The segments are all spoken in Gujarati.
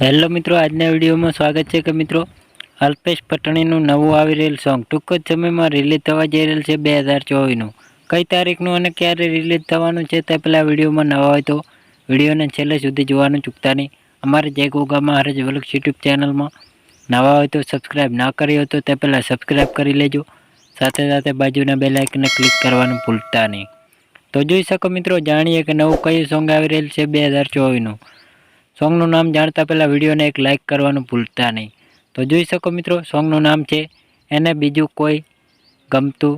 હેલો મિત્રો, આજના વિડીયોમાં સ્વાગત છે કે મિત્રો, અલ્પેશ પટણીનું નવું આવી રહેલ સોંગ ટૂંક જ સમયમાં રિલીઝ થવા જઈ રહેલ છે બે હજાર ચોવીસનું. કઈ તારીખનું અને ક્યારે રિલીઝ થવાનું છે તે પહેલાં વિડીયોમાં નવા હોય તો વિડીયોને છેલ્લે સુધી જોવાનું ચૂકતા નહીં. અમારે જય ગોગામાં હરજ વલક્ષ યુટ્યુબ ચેનલમાં નવા હોય તો સબસ્ક્રાઈબ ના કરી હોય તો તે પહેલાં સબસ્ક્રાઈબ કરી લેજો. સાથે સાથે બાજુના બે લાઇકને ક્લિક કરવાનું ભૂલતા નહીં. તો જોઈ શકો મિત્રો, જાણીએ કે નવું કયું સોંગ આવી રહેલ છે બે હજાર ચોવીસનું. સોંગનું નામ જાણતા પહેલાં વિડીયોને એક લાઇક કરવાનું ભૂલતા નહીં. તો જોઈ શકો મિત્રો, સોંગનું નામ છે એને બીજું કોઈ ગમતું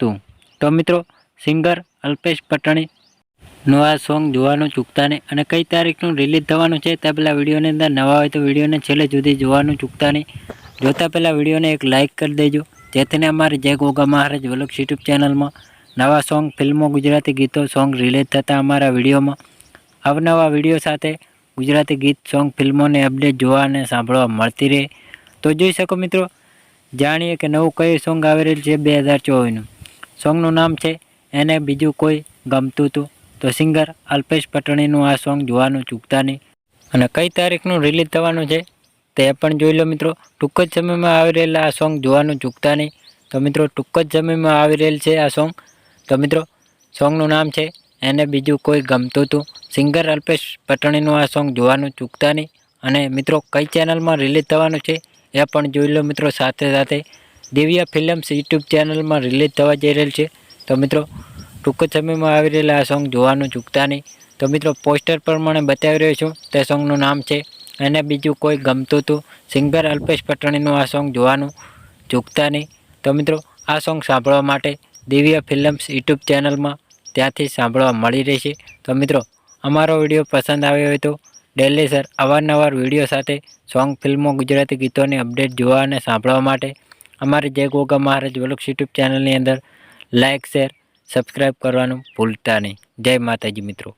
તું. તો મિત્રો, સિંગર અલ્પેશ પટણીનું આ સોંગ જોવાનું ચૂકતા નહીં અને કઈ તારીખનું રિલીઝ થવાનું છે તે પહેલાં વિડીયોની અંદર નવા હોય તો વિડીયોને છેલ્લે સુધી જોવાનું ચૂકતા નહીં. જોતા પહેલાં વિડીયોને એક લાઇક કરી દેજો. જેથીને અમારે જય ગોગા મહારાજ વલક્ષ યુટ્યુબ ચેનલમાં નવા સોંગ, ફિલ્મો, ગુજરાતી ગીતો, સોંગ રિલીઝ થતા અમારા વિડીયોમાં. અવનવા વીડિયો સાથે ગુજરાતી ગીત, સોંગ, ફિલ્મોની અપડેટ જોવા અને સાંભળવા મળતી રહે. તો જોઈ શકો મિત્રો, જાણીએ કે નવું કયું સોંગ આવી રહેલ છે બે હજાર ચોવીસનું. સોંગનું નામ છે એને બીજું કોઈ ગમતું હતું. તો સિંગર અલ્પેશ પટણીનું આ સોંગ જોવાનું ચૂકતા નહીં. અને કઈ તારીખનું રિલીઝ થવાનું છે તે પણ જોઈ લો મિત્રો. ટૂંક જ સમયમાં આવી રહેલા આ સોંગ જોવાનું ચૂકતા નહીં. તો મિત્રો, ટૂંક જ સમયમાં આવી રહેલ છે આ સોંગ. તો મિત્રો, સોંગનું નામ છે એને બીજું કોઈ ગમતું હતું સિંગર અલ્પેશ પટણીનું આ સોંગ જોવાનું ચૂકતા નહીં? અને મિત્રો, કઈ ચેનલમાં રિલીઝ થવાનું છે એ પણ જોઈ લો મિત્રો સાથે સાથે. દિવ્યા ફિલ્મ્સ યુટ્યુબ ચેનલમાં રિલીઝ થવા જઈ રહેલ છે. તો મિત્રો, ટૂંક સમયમાં આવી રહેલા આ સોંગ જોવાનું ચૂકતા નહીં. તો મિત્રો, પોસ્ટર પ્રમાણે બતાવી રહ્યો છું. તે સોંગનું નામ છે એને બીજું કોઈ ગમતું હતું સિંગર અલ્પેશ પટણીનું આ સોંગ જોવાનું ચૂકતા નહીં. તો મિત્રો, આ સોંગ સાંભળવા માટે દિવ્યા ફિલ્મ્સ યુટ્યુબ ચેનલમાં ત્યાંથી સાંભળવા મળી રહેશે. તો મિત્રો, અમારો વીડિયો પસંદ આવ્યો હોય તો ડેલી સર અવારનવાર વીડિયો સાથે સોંગ ફિલ્મો, ગુજરાતી ગીતોની અપડેટ જોવા અને સાંભળવા માટે અમારી જય ગોગા મહારાજ વલક્ષ યુટ્યુબ ચેનલની અંદર લાઇક શેર સબસ્ક્રાઈબ કરવાનું ભૂલતા નહીં. જય માતાજી મિત્રો.